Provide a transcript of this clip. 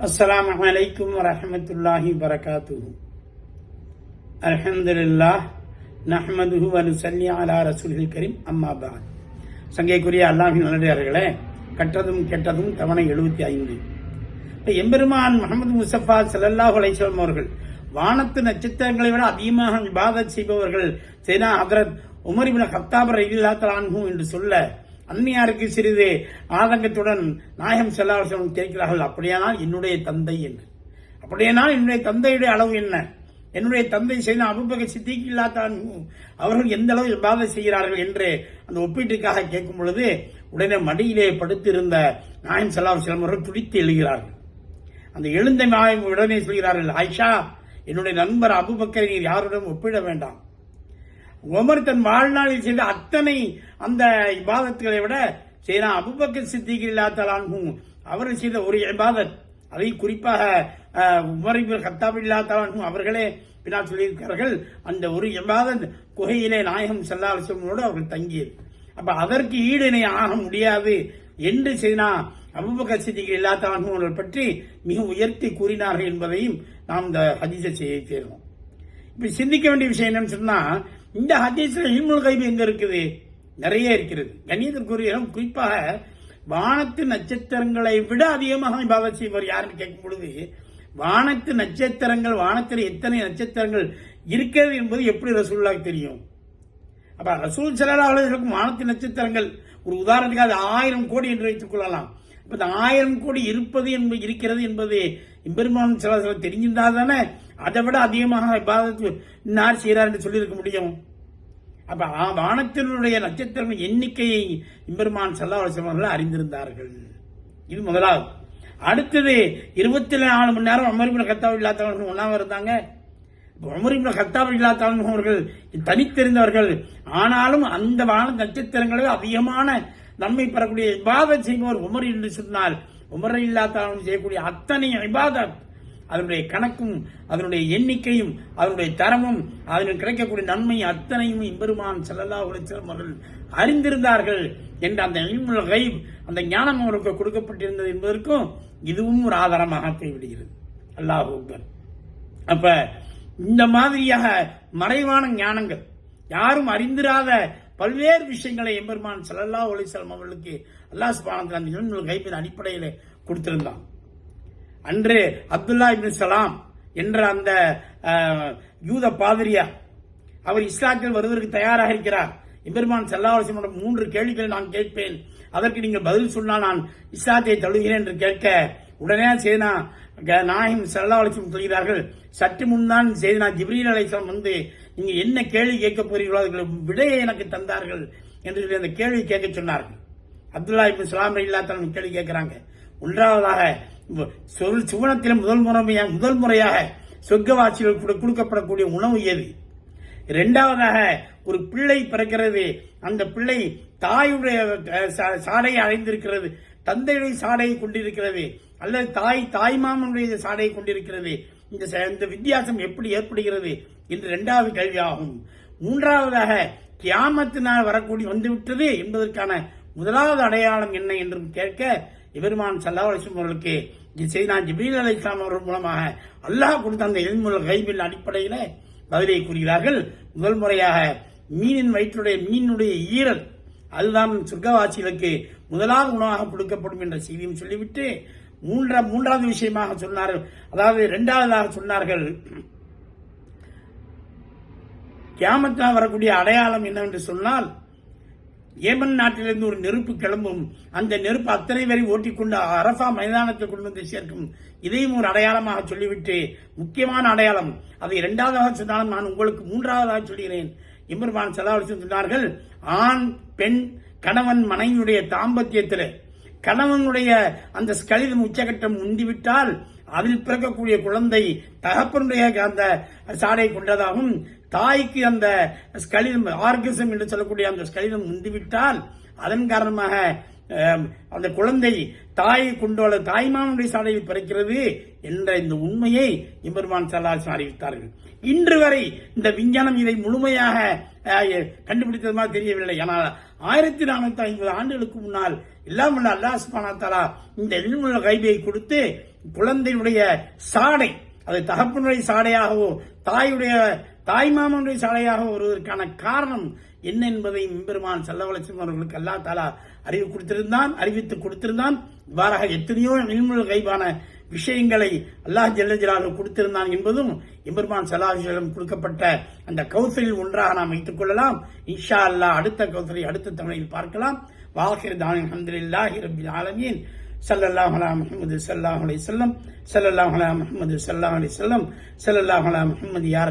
السلام عليكم ورحمة الله وبركاته الحمد لله نحمده ونصلي على رسوله الكريم أما بعد சங்கைக்குரிய அல்லாஹின் நல்லடியார்களே கற்றதும் கெட்டதும் தவணை எழுபத்தி ஐந்து இப்ப எம்பெருமான் முகமது முசஃபா ஸல்லல்லாஹு அலைஹி வஸல்லம் அவர்கள் வானத்து நட்சத்திரங்களை விட அதிகமாக இபாதத் செய்பவர்கள் சேனா ஹதரத் உமர் இப்னு கத்தாப் ரலியல்லாஹு அன்ஹு என்று சொல்ல அன்னையாருக்கு சிறிது ஆதங்கத்துடன் நாயகம் செல்லாவசம் கேட்கிறார்கள் அப்படியானால் என்னுடைய தந்தை என்று. அப்படியானால் என்னுடைய தந்தையுடைய அளவு என்ன? என்னுடைய தந்தை செய்த அபுபக சித்திக்கு இல்லாதான் அவர்கள் எந்த அளவு இபாதத் செய்கிறார்கள்? என்று அந்த ஒப்பீட்டுக்காக கேட்கும் பொழுது உடனே மடியிலே படுத்திருந்த நாயம் செல்லாம் அவர்கள் துடித்து எழுகிறார்கள். அந்த எழுந்த நாயம் உடனே சொல்கிறார்கள் ஆயிஷா என்னுடைய நண்பர் அபுபக்கரை நீர் யாருடன் ஒப்பிட வேண்டாம். உமர் தன் வாழ்நாளில் செய்த அத்தனை அந்த இபாதத்துகளை விட செய்யலாம் அபுபக்க சித்திக்கு இல்லாதலான்கும் அவர்கள் செய்த ஒரு இபாதத். அதை குறிப்பாக அஹ், உமர் இப்னு கத்தாப் இல்லாதலான்கும் அவர்களே பின்னால் சொல்லியிருக்கிறார்கள். அந்த ஒரு இபாதத் குகையிலே நாயகம் செல்லாசனோடு அவர்கள் தங்கியது. அப்ப அதற்கு ஈடு ஆக முடியாது என்று செய்தா அபுபக்கர் சித்திக்கு இல்லாதவர்கள் அவர்கள் பற்றி மிக உயர்த்தி கூறினார்கள் என்பதையும் நாம் இந்த ஹதீச செய்ய சேரும் இப்ப சிந்திக்க வேண்டிய விஷயம் என்னன்னு சொன்னா இந்த ஹதீஸில் இல்முல் கைபு எங்கே இருக்குது? நிறைய இருக்கிறது. கணிதத்திற்குரிய குறிப்பாக வானத்து நட்சத்திரங்களை விட அதிகமாக இபாதத் செய்வர் யாருன்னு கேட்கும் பொழுது வானத்து நட்சத்திரங்கள் வானத்தில் எத்தனை நட்சத்திரங்கள் இருக்கிறது என்பது எப்படி ரசூல்லாக்கு தெரியும்? அப்ப ரசூல் ஸல்லல்லாஹு இருக்கும் வானத்து நட்சத்திரங்கள் ஒரு உதாரணத்துக்கு அது ஆயிரம் கோடி என்று வைத்துக் கொள்ளலாம். இந்த ஆயிரம் கோடி இருப்பது என்பது இருக்கிறது என்பது இம்பெருமான் சில தெரிஞ்சிருந்தா தானே அதை விட அதிகமாக இபாதத்து இன்னார் செய்கிறார் என்று சொல்லியிருக்க முடியும். அப்ப ஆ- வானத்தினுடைய நட்சத்திரங்கள் எண்ணிக்கையை இம்பெருமான் சல்லா அறிந்திருந்தார்கள். இது முதலாவது. அடுத்தது இருபத்தி நாலு மணி நேரம் அமர்பின் கத்தாவு இல்லாதவர்கள் ஒன்றாக இருந்தாங்க. உமரின் கத்தாப் இல்லாதவர்கள் அவர்கள் தனித்தெரிந்தவர்கள் ஆனாலும் அந்த வான நட்சத்திரங்களே அதிகமான நன்மை பெறக்கூடிய விவாதம் செய்பவர் உமர் என்று சொன்னால் உமர் இல்லாதவன் செய்யக்கூடிய அத்தனை விவாதம் அதனுடைய கணக்கும் அதனுடைய எண்ணிக்கையும் அதனுடைய தரமும் அதனுக்கு கிடைக்கக்கூடிய நன்மை அத்தனையும் இம்பெருமான் செல்லல்லா உலகம் அவர்கள் அறிந்திருந்தார்கள் என்ற அந்த இல்முல் கைப் அந்த ஞானம் அவருக்கு கொடுக்கப்பட்டிருந்தது என்பதற்கும் இதுவும் ஒரு ஆதாரமாக போய்விடுகிறது அல்லாஹ் அக்பர். அப்ப இந்த மாதிரியாக மறைவான ஞானங்கள் யாரும் அறிந்திராத பல்வேறு விஷயங்களை எம்பெருமான் செல்லல்லா அலைஹி அவர்களுக்கு அல்லாஹ் சுப்ஹானஹு அந்த இல்முல் கைப்பின் அடிப்படையில் கொடுத்திருந்தான். அன்று அப்துல்லா இப்னு சலாம் என்ற அந்த யூத பாதிரியார் அவர் இஸ்லாத்தில் வருவதற்கு தயாராக இருக்கிறார். எம்பெருமான் செல்லாவசியமோட மூன்று கேள்விகளை நான் கேட்பேன். அதற்கு நீங்கள் பதில் சொன்னால் நான் இஸ்லாத்தை தழுகிறேன் என்று கேட்க உடனே சேனா நாயம் செல்லாவலிசம் சொல்கிறார்கள் சற்று முன்தான் சேனா ஜிப்ரீல் அலைசலம் வந்து நீங்க என்ன கேள்வி கேட்க போறீர்களோ அதுக்கு விடையை எனக்கு தந்தார்கள் என்று சொல்லி அந்த கேள்வி கேட்க சொன்னார்கள். அப்துல்லா இப்னு சலாம் இல்லாத கேள்வி கேட்கிறாங்க. ஒன்றாவதாக சொல் சுவனத்தில் முதல் முறையாக முதல் முறையாக சொர்க்கவாசிகள் கூட கொடுக்கப்படக்கூடிய உணவு எது? இரண்டாவதாக ஒரு பிள்ளை பிறக்கிறது. அந்த பிள்ளை தாயுடைய சாடையை அடைந்திருக்கிறது. தந்தையுடைய சாடையை கொண்டிருக்கிறது. அல்லது தாய் தாய்மாமனுடைய சாடையை கொண்டிருக்கிறது. இந்த ச- இந்த வித்தியாசம் எப்படி ஏற்படுகிறது என்று இரண்டாவது கேள்வியாகும். மூன்றாவதாக கியாமத்தினால் வரக்கூடிய வந்துவிட்டது என்பதற்கான முதலாவது அடையாளம் என்ன என்றும் கேட்க எபெருமான் சல்லா அலிஸ்லம் அவர்களுக்கு இது ஜிபீல் அலி இஸ்லாம் அவர்கள் மூலமாக அல்லாஹ் கொடுத்த அந்த எதிர்முறை கைவின் அடிப்படையில பதிலை கூறுகிறார்கள். முதல் முறையாக மீனின் வயிற்றுடைய மீனுடைய ஈரல் அதுதான் சொர்க்கவாசிகளுக்கு முதலாவது உணவாக கொடுக்கப்படும் என்ற செய்தியும் சொல்லிவிட்டு மூன்றாம் மூன்றாவது விஷயமாக சொன்னார்கள் அதாவது இரண்டாவதாக சொன்னார்கள். கியாமத்தில் வரக்கூடிய அடையாளம் என்னவென்று சொன்னால் ஏமன் நாட்டிலிருந்து ஒரு நெருப்பு கிளம்பும். அந்த நெருப்பு அத்தனை வரை ஓட்டிக்கொண்டு அரசா மைதானத்தை கொண்டு வந்து சேர்க்கும். இதையும் ஒரு அடையாளமாக சொல்லிவிட்டு முக்கியமான அடையாளம் அதை இரண்டாவதாக சொன்னாலும் நான் உங்களுக்கு மூன்றாவதாக சொல்கிறேன். இம்ருமான் செலாவலிசன் சொன்னார்கள் ஆண் பெண் கணவன் மனைவியுடைய தாம்பத்தியத்தில் கணவனுடைய அந்த ஸ்கலிதம் உச்சகட்டம் உண்டிவிட்டால் அதில் பிறக்கக்கூடிய குழந்தை தகப்பனுடைய அந்த சாடை கொண்டதாகவும் தாய்க்கு அந்த ஸ்கலிதம் ஆர்கிசம் என்று சொல்லக்கூடிய அந்த ஸ்கலிதம் முந்திவிட்டால் அதன் காரணமாக அந்த குழந்தை தாயை கொண்டு தாய்மானுடைய சாலையில் பிறக்கிறது என்ற இந்த உண்மையை எம்பெருமான் சல்லாசன் அறிவித்தார்கள். இன்று வரை இந்த விஞ்ஞானம் இதை முழுமையாக கண்டுபிடித்தது மாதிரி தெரியவில்லை. ஆனால் ஆயிரத்தி நானூத்தி ஐம்பது ஆண்டுகளுக்கு முன்னால் எல்லாம் உள்ள அல்லாஹ் சுப்ஹானஹு இந்த இல்முல் கைபியை கொடுத்து குழந்தையுடைய சாடை அது தகப்பனுடைய சாடையாகவோ தாயுடைய தாய்மாமனுடைய சாலையாக வருவதற்கான காரணம் என்ன என்பதை பெருமான் செல்லவலட்சுமி அவர்களுக்கு அல்லா தாலா அறிவு கொடுத்திருந்தான் அறிவித்து கொடுத்திருந்தான். இவ்வாறாக எத்தனையோ இல்முல் கைவான விஷயங்களை அல்லாஹ் ஜல்லஜலாக கொடுத்திருந்தான் என்பதும் எம்பெருமான் சலாஹிடம் கொடுக்கப்பட்ட அந்த கௌசலில் ஒன்றாக நாம் வைத்துக் கொள்ளலாம். இன்ஷா அல்லாஹ் அடுத்த கௌசலை அடுத்த தமிழில் பார்க்கலாம். வாஹிர் தானின் அஹமதுல்லாஹி ரபில் ஆலமீன். ஸல்லல்லாஹு அலா முஹம்மது ஸல்லல்லாஹு அலைஹி வஸல்லம் ஸல்லல்லாஹு அலா முஹம்மது ஸல்லல்லாஹு அலைஹி வஸல்லம் ஸல்லல்லாஹு அலா முஹம்மது யா